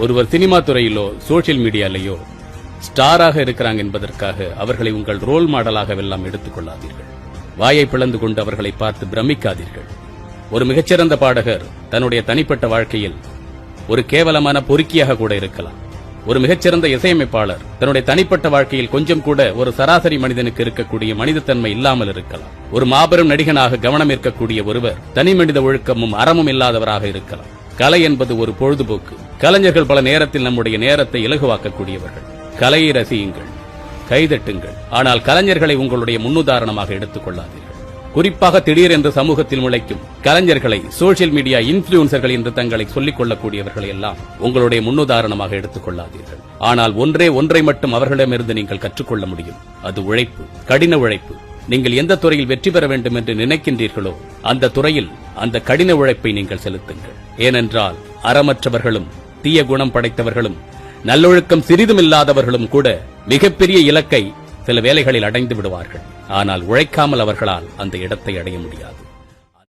ஒருவர் cinema துறையிலோ social மீடியாலேயோ ஸ்டாராக இருக்கிறாங்க என்பதற்காக அவர்களை உங்கள் ரோல் மாடலாகவெல்லாம் எடுத்துக் கொள்ளாதீர்கள். வாயை பிளந்து கொண்டு அவர்களை பார்த்து பிரமிக்காதீர்கள். ஒரு மிகச்சிறந்த பாடகர் தன்னுடைய தனிப்பட்ட வாழ்க்கையில் ஒரு கேவலமான பொறுக்கியாக கூட இருக்கலாம். ஒரு மிகச்சிறந்த இசையமைப்பாளர் தன்னுடைய தனிப்பட்ட வாழ்க்கையில் கொஞ்சம் கூட ஒரு சராசரி மனிதனுக்கு இருக்கக்கூடிய மனிதத்தன்மை இல்லாமல் இருக்கலாம். ஒரு மாபெரும் நடிகனாக கவனம் இருக்கக்கூடிய ஒருவர் தனி மனித ஒழுக்கமும் அறமும் இல்லாதவராக இருக்கலாம். கலை என்பது ஒரு பொழுதுபோக்கு. கலைஞர்கள் பல நேரத்தில் நம்முடைய நேரத்தை இலகுவாக்கக்கூடியவர்கள். கலையை ரசியுங்கள் கைதட்டுங்கள். ஆனால் கலைஞர்களை உங்களுடைய முன்னுதாரணமாக எடுத்துக் கொள்ளாதீர்கள். குறிப்பாக திடீர் என்று சமூகத்தில் முளைக்கும் கலைஞர்களை சோசியல் மீடியா இன்ஃபுளுசர்கள் என்று தங்களை சொல்லிக் கொள்ளக்கூடியவர்களை எல்லாம் உங்களுடைய முன்னுதாரணமாக எடுத்துக் கொள்ளாதீர்கள். ஆனால் ஒன்றே ஒன்றை மட்டும் அவர்களிடமிருந்து நீங்கள் கற்றுக்கொள்ள முடியும். அது உழைப்பு கடின உழைப்பு. நீங்கள் எந்த துறையில் வெற்றி பெற வேண்டும் என்று நினைக்கின்றீர்களோ அந்த துறையில் அந்த கடின உழைப்பை நீங்கள் செலுத்துங்கள். ஏனென்றால் அறமற்றவர்களும் தீய குணம் படைத்தவர்களும் நல்லொழுக்கம் சிறிதும் இல்லாதவர்களும் கூட மிகப்பெரிய இலக்கை சில வேளைகளில் அடைந்து விடுவார்கள். ஆனால் உழைக்காமல் அவர்களால் அந்த இடத்தை அடைய முடியாது.